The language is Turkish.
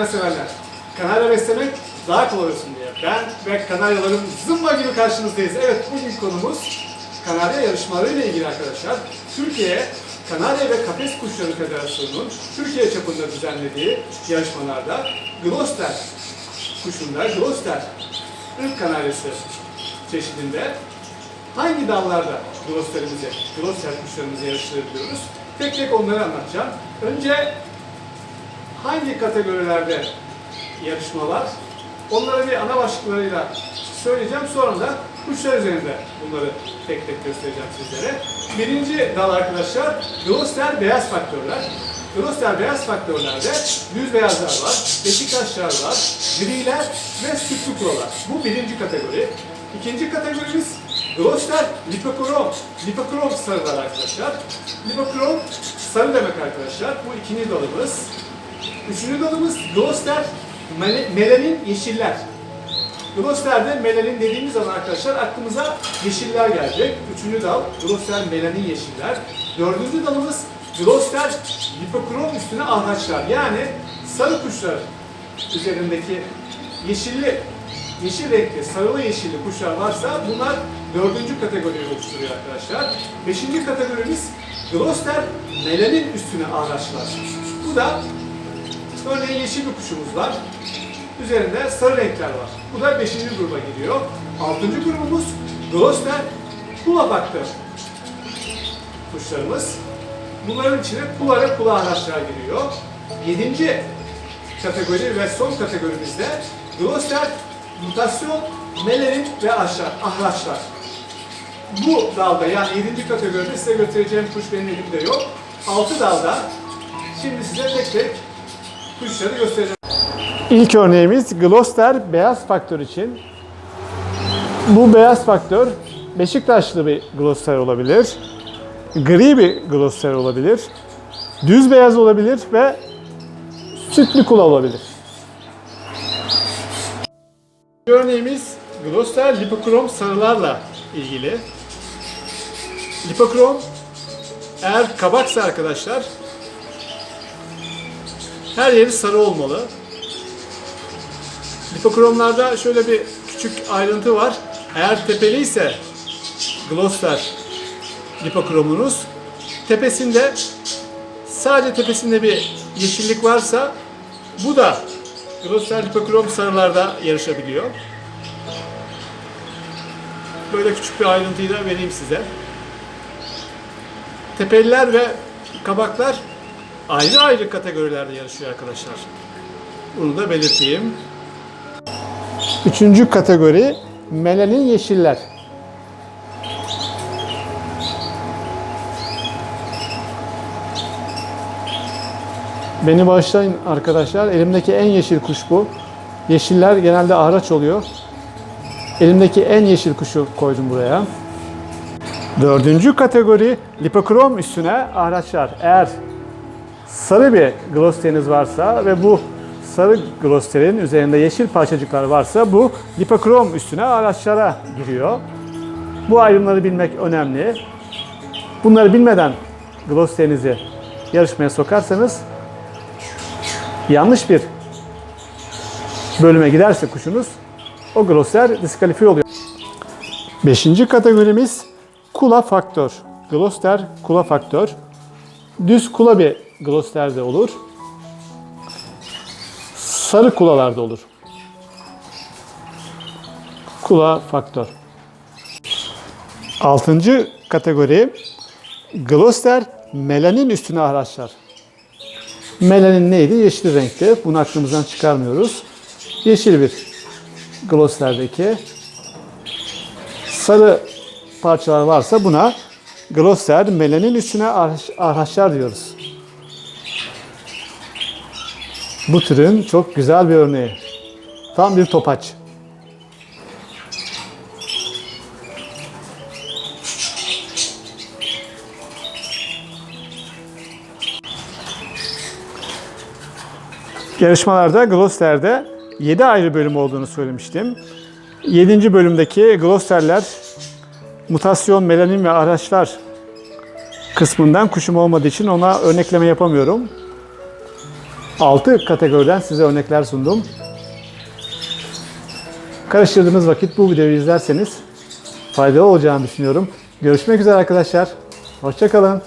kanarya severler. Kanarya beslemek daha kolay olsun diye. Ben ve kanaryalarım zımba gibi karşınızdayız. Evet bugün konumuz kanarya yarışmaları ile ilgili arkadaşlar. Türkiye Kanarya ve Kafes Kuşları Federasyonu'nun Türkiye çapında düzenlediği yarışmalarda Gloucester kuşunda, Gloucester ırk kanaryası çeşidinde hangi dallarda Gloucester'imizi, Gloucester kuşlarımızı yarıştırabiliyoruz? Tek tek onları anlatacağım. Önce hangi kategorilerde yarışma var? Onları bir ana başlıklarıyla söyleyeceğim. Sonra da kuşlar üzerinde bunları tek tek göstereceğim sizlere. Birinci dal arkadaşlar Gloucester beyaz faktörler. Gloucester beyaz faktörlerde düz beyazlar var, beşiktaşlar var, griler ve sütlü kurolar. Bu birinci kategori. İkinci kategorimiz Gloucester lipokrom. Lipokrom sarılar arkadaşlar. Lipokrom sarı demek arkadaşlar. Bu ikinci dalımız. Üçüncü dalımız Gloucester mele- melanin yeşiller. Gloucester'de melanin dediğimiz zaman arkadaşlar aklımıza yeşiller gelecek. Üçüncü dal Gloucester melanin yeşiller. Dördüncü dalımız Gloucester lipokrom üstüne ahraçlar. Yani sarı kuşlar üzerindeki yeşilli, yeşil renkli, sarılı yeşilli kuşlar varsa bunlar dördüncü kategoriyi oluşturuyor arkadaşlar. Beşinci kategorimiz Gloucester melanin üstüne ahraçlar. Bu da Örneğin yeşil bir kuşumuz var. Üzerinde sarı renkler var. Bu da 5. gruba giriyor. 6. grubumuz Gloucester Kula Faktör kuşlarımız. Bunların içine kula ve kula araçlar giriyor. 7. kategori ve son kategorimizde Gloucester Mutasyon Melerin ve Ahraçlar. ahraçlar. Bu dalda yani 7. kategoride size göstereceğim kuş benim elimde yok. 6 dalda şimdi size tek tek kuşları göstereceğim. İlk örneğimiz Gloucester beyaz faktör için. Bu beyaz faktör Beşiktaşlı bir Gloucester olabilir. Gri bir Gloucester olabilir. Düz beyaz olabilir ve sütlü kula olabilir. Örneğimiz Gloucester lipokrom sarılarla ilgili. Lipokrom eğer kabaksa arkadaşlar her yeri sarı olmalı. Lipokromlarda şöyle bir küçük ayrıntı var. Eğer tepeliyse Gloucester lipokromunuz tepesinde sadece tepesinde bir yeşillik varsa bu da Gloucester lipokrom sarılarda yarışabiliyor. Böyle küçük bir ayrıntıyı da vereyim size. Tepeliler ve kabaklar ayrı ayrı kategorilerde yarışıyor arkadaşlar. Bunu da belirteyim. Üçüncü kategori melanin yeşiller. Beni bağışlayın arkadaşlar. Elimdeki en yeşil kuş bu. Yeşiller genelde ahraç oluyor. Elimdeki en yeşil kuşu koydum buraya. Dördüncü kategori lipokrom üstüne ahraçlar. Eğer sarı bir Gloucester'iniz varsa ve bu sarı Gloucester'in üzerinde yeşil parçacıklar varsa bu lipokrom üstüne araçlara giriyor. Bu ayrımları bilmek önemli. Bunları bilmeden Gloucester'inizi yarışmaya sokarsanız yanlış bir bölüme giderse kuşunuz o Gloucester diskalifiye oluyor. Beşinci kategorimiz kula faktör. Gloucester kula faktör. Düz kula bir Gloucester'de olur. Sarı kulalarda olur. Kula faktör. Altıncı kategori Gloucester melanin üstüne araçlar. Melanin neydi? Yeşil renkte. Bunu aklımızdan çıkarmıyoruz. Yeşil bir Gloucester'deki sarı parçalar varsa buna Gloucester melanin üstüne araçlar diyoruz. Bu türün çok güzel bir örneği. Tam bir topaç. Yarışmalarda Gloucester'de 7 ayrı bölüm olduğunu söylemiştim. 7. bölümdeki Gloucester'ler mutasyon, melanin ve araçlar kısmından kuşum olmadığı için ona örnekleme yapamıyorum. 6 kategoriden size örnekler sundum. Karıştırdığınız vakit bu videoyu izlerseniz faydalı olacağını düşünüyorum. Görüşmek üzere arkadaşlar. Hoşçakalın.